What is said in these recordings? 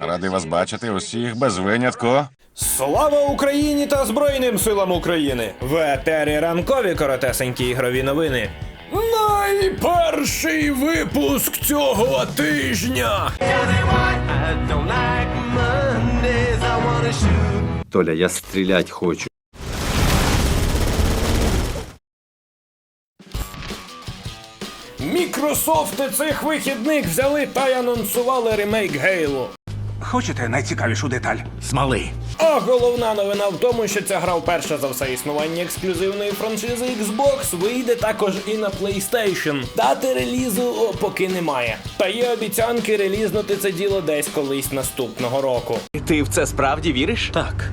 Радий вас бачити усіх без винятку. Слава Україні та Збройним силам України! В етері ранкові коротесенькі ігрові новини. Найперший випуск цього тижня. Толя, я стрілять хочу. Мікрософти цих вихідних взяли та й анонсували ремейк Гейлу. Хочете найцікавішу деталь? Смоли. А головна новина в тому, що ця гра вперше за все існування ексклюзивної франшизи Xbox вийде також і на PlayStation. Дати релізу о, поки немає. Та є обіцянки релізнути це діло десь колись наступного року. Ти в це справді віриш? Так.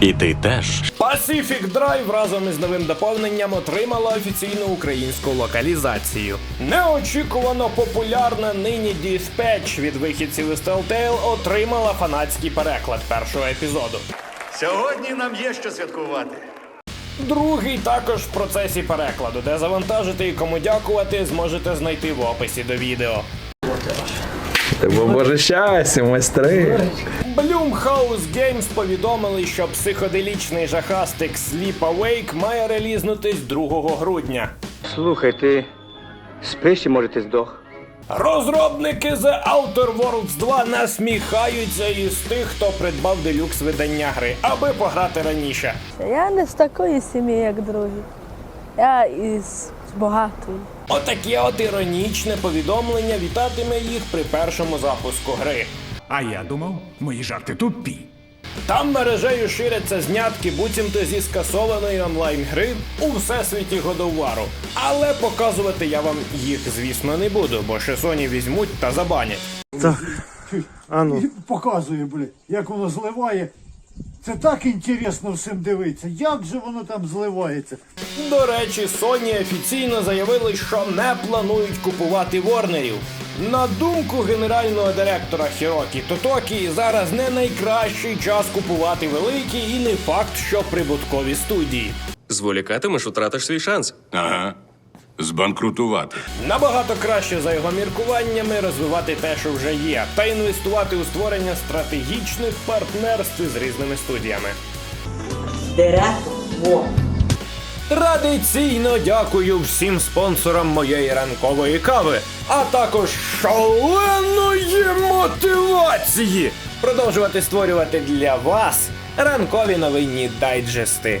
І ти теж. Pacific Drive разом із новим доповненням отримала офіційну українську локалізацію. Неочікувано популярна нині Dispatch від вихідців із Telltale отримала фанатський переклад першого епізоду. Сьогодні нам є що святкувати. Другий також в процесі перекладу, де завантажити і кому дякувати, зможете знайти в описі до відео. Тебе боже щастя, майстри. Bloomhouse Games повідомили, що психоделічний жахастик Sleep Awake має релізнутись 2 грудня. Слухай, ти спиш і може ти здох? Розробники The Outer Worlds 2 насміхаються із тих, хто придбав делюкс видання гри, аби пограти раніше. Я не з такої сім'ї, як другі. Я із багатої. Отаке от іронічне повідомлення вітатиме їх при першому запуску гри. А я думав, мої жарти тупі. Там мережею ширяться знятки буцімто зі скасованої онлайн-гри у всесвіті Годовару. Але показувати я вам їх, звісно, не буду, бо ще Sony візьмуть та забанять. показує, блядь, як воно зливає. Це так інтересно всім дивитися. Як же воно там зливається? До речі, Sony офіційно заявили, що не планують купувати Ворнерів. На думку генерального директора Хірокі Тотокі, зараз не найкращий час купувати великі і не факт, що прибуткові студії. Зволікатимеш, втратиш свій шанс. Ага. Збанкрутувати. Набагато краще за його міркуваннями розвивати те, що вже є, та інвестувати у створення стратегічних партнерств з різними студіями. Традиційно дякую всім спонсорам моєї ранкової кави, а також шаленої мотивації продовжувати створювати для вас ранкові новинні дайджести.